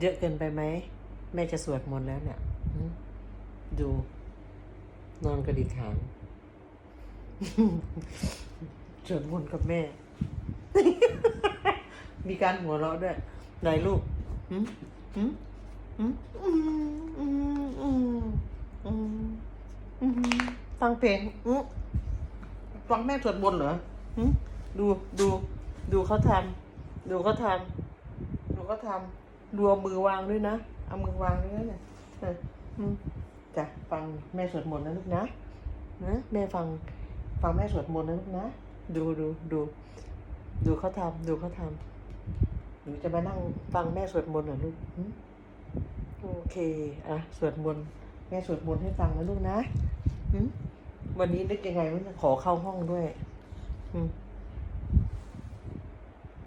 เยอะเกินไปไหม แม่จะสวดมนต์แล้วเนี่ยดู นอนกระดิกหางสวดมนต์กับแม่ มีการหัวเราะด้วยไหนลูกหืมหืมอืมอืมอืมอืมอืมฟังเพลงฟังแม่สวดมนต์เหรอ ดูดูดูเขาทำดูเขาทำดูเขาทำดูเอามือวางด้วยนะ เอามือวางด้วยนะเอออืมจ้ะฟังแม่สวดมนต์นะลูกนะนะแม่ฟังฟังแม่สวดมนต์นะลูกนะ ดูดูดูดูเขาทำดูเขาทำหนูจะมานั่งฟังแม่สวดมนต์เหรอลูกโอเคอะสวดมนต์แม่สวดมนต์ให้ฟังนะลูกนะวันนี้นึกยังไงว่าจะขอเข้าห้องด้วย อืม